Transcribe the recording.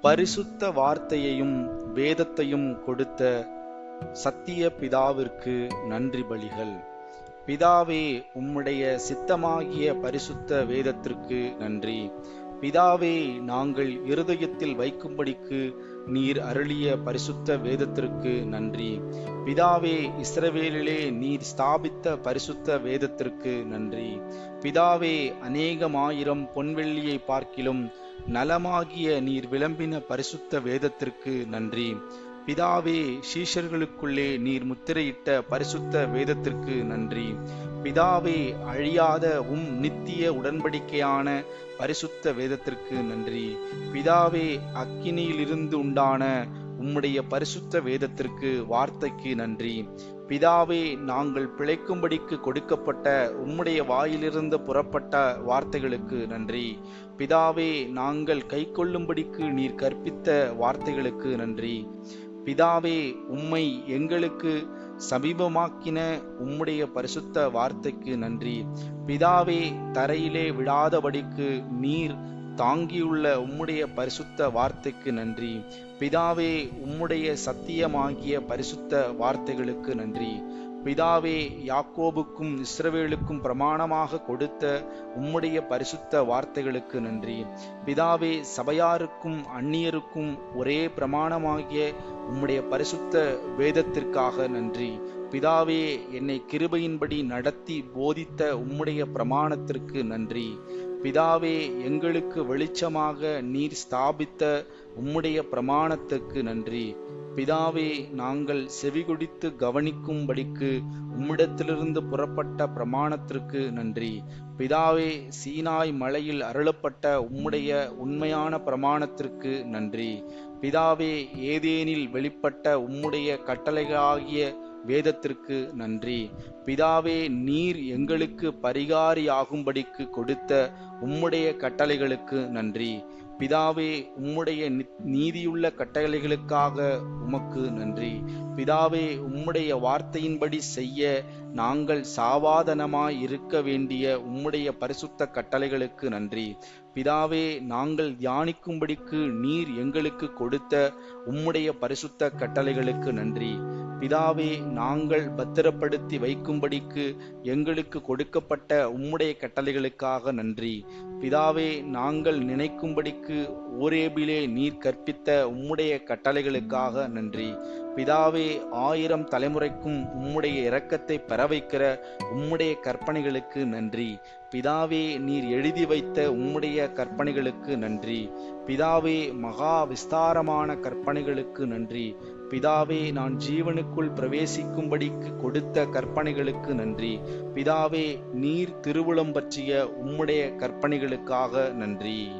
பரிசுத்த வார்த்தையையும் வேதத்தையும் கொடுத்த சத்திய பிதாவிற்கு நன்றி பலிகள். பிதாவே உம்முடைய சித்தமாகிய பரிசுத்த வேதத்திற்கு நன்றி. பிதாவே நாங்கள் இருதயத்தில் வைக்கும்படிக்கு நீர் அருளிய பரிசுத்த வேதத்திற்கு நன்றி. பிதாவே இஸ்ரவேலிலே நீர் ஸ்தாபித்த பரிசுத்த வேதத்திற்கு நன்றி. பிதாவே அநேகமாயிரம் பொன்வெள்ளியை பார்க்கிலும் நலமாகிய நீர் விளம்பின பரிசுத்த வேதத்திற்கு நன்றி. பிதாவே சீஷர்களுக்குள்ளே நீர் முத்திரையிட்ட பரிசுத்த வேதத்திற்கு நன்றி. பிதாவே அழியாத உம் நித்திய உடன்படிக்கையான பரிசுத்த வேதத்திற்கு நன்றி. பிதாவே அக்கினியிலிருந்து உண்டான உம்முடைய பரிசுத்த வேதத்திற்கு வார்த்தைக்கு நன்றி. பிதாவே நாங்கள் பிழைக்கும்படிக்கு கொடுக்கப்பட்ட உம்முடைய வாயிலிருந்து புறப்பட்ட வார்த்தைகளுக்கு நன்றி. பிதாவே நாங்கள் கைக்கொள்ளும்படிக்கு நீர் கற்பித்த வார்த்தைகளுக்கு நன்றி. பிதாவே உம்மை எங்களுக்கு சமீபமாக்கின உம்முடைய பரிசுத்த வார்த்தைக்கு நன்றி. பிதாவே தரையிலே விழாதபடிக்கு நீர் தாங்கியுள்ள உம்முடைய பரிசுத்த வார்த்தைக்கு நன்றி. பிதாவே உம்முடைய சத்தியமாகிய பரிசுத்த வார்த்தைகளுக்கு நன்றி. பிதாவே யாக்கோபுக்கும் இஸ்ரவேலுக்கும் பிரமாணமாக கொடுத்த உம்முடைய பரிசுத்த வார்த்தைகளுக்கு நன்றி. பிதாவே சபையாருக்கும் அந்நியருக்கும் ஒரே பிரமாணமாகிய உம்முடைய பரிசுத்த வேதத்திற்காக நன்றி. பிதாவே என்னை கிருபையின்படி நடத்தி போதித்த உம்முடைய பிரமாணத்திற்கு நன்றி. பிதாவே எங்களுக்கு வெளிச்சமாக நீர் ஸ்தாபித்த உம்முடைய பிரமாணத்துக்கு நன்றி. பிதாவே நாங்கள் செவிகொடித்து கவனிக்கும்படிக்கு உம்மிடத்திலிருந்து புறப்பட்ட பிரமாணத்திற்கு நன்றி. பிதாவே சீனாய் மலையில் அருளப்பட்ட உம்முடைய உண்மையான பிரமாணத்திற்கு நன்றி. பிதாவே ஏதேனில் வெளிப்பட்ட உம்முடைய கட்டளைகளாகிய வேதத்திற்கு நன்றி. பிதாவே நீர் எங்களுக்கு பரிகாரியாகும்படிக்கு கொடுத்த உம்முடைய கட்டளைகளுக்கு நன்றி. பிதாவே உம்முடைய நீதியுள்ள கட்டளைகளுக்காக உமக்கு நன்றி. பிதாவே உம்முடைய வார்த்தையின்படி செய்ய நாங்கள் சாவாதனமாய் இருக்க வேண்டிய உம்முடைய பரிசுத்த கட்டளைகளுக்கு நன்றி. பிதாவே நாங்கள் தியானிக்கும்படிக்கு நீர் எங்களுக்கு கொடுத்த உம்முடைய பரிசுத்த கட்டளைகளுக்கு நன்றி. பிதாவே நாங்கள் பத்திரப்படுத்தி வைக்கும்படிக்கு எங்களுக்கு கொடுக்கப்பட்ட உம்முடைய கட்டளைகளுக்காக நன்றி. பிதாவே நாங்கள் நினைக்கும்படிக்கு ஓரேபிலே நீர் கற்பித்த உம்முடைய கட்டளைகளுக்காக நன்றி. பிதாவே ஆயிரம் தலைமுறைக்கும் உம்முடைய இரக்கத்தை பெற வைக்கிற உம்முடைய கற்பனைகளுக்கு நன்றி. பிதாவே நீர் எழுதி வைத்த உம்முடைய கற்பனைகளுக்கு நன்றி. பிதாவே மகா விஸ்தாரமான கற்பனைகளுக்கு நன்றி. பிதாவே நான் ஜீவனுக்குள் பிரவேசிக்கும்படிக்கு கொடுத்த கற்பனைகளுக்கு நன்றி. பிதாவே நீர் திருவுளம் பற்றிய உம்முடைய கற்பனைகளுக்காக நன்றி.